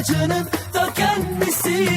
tacının ta kendisi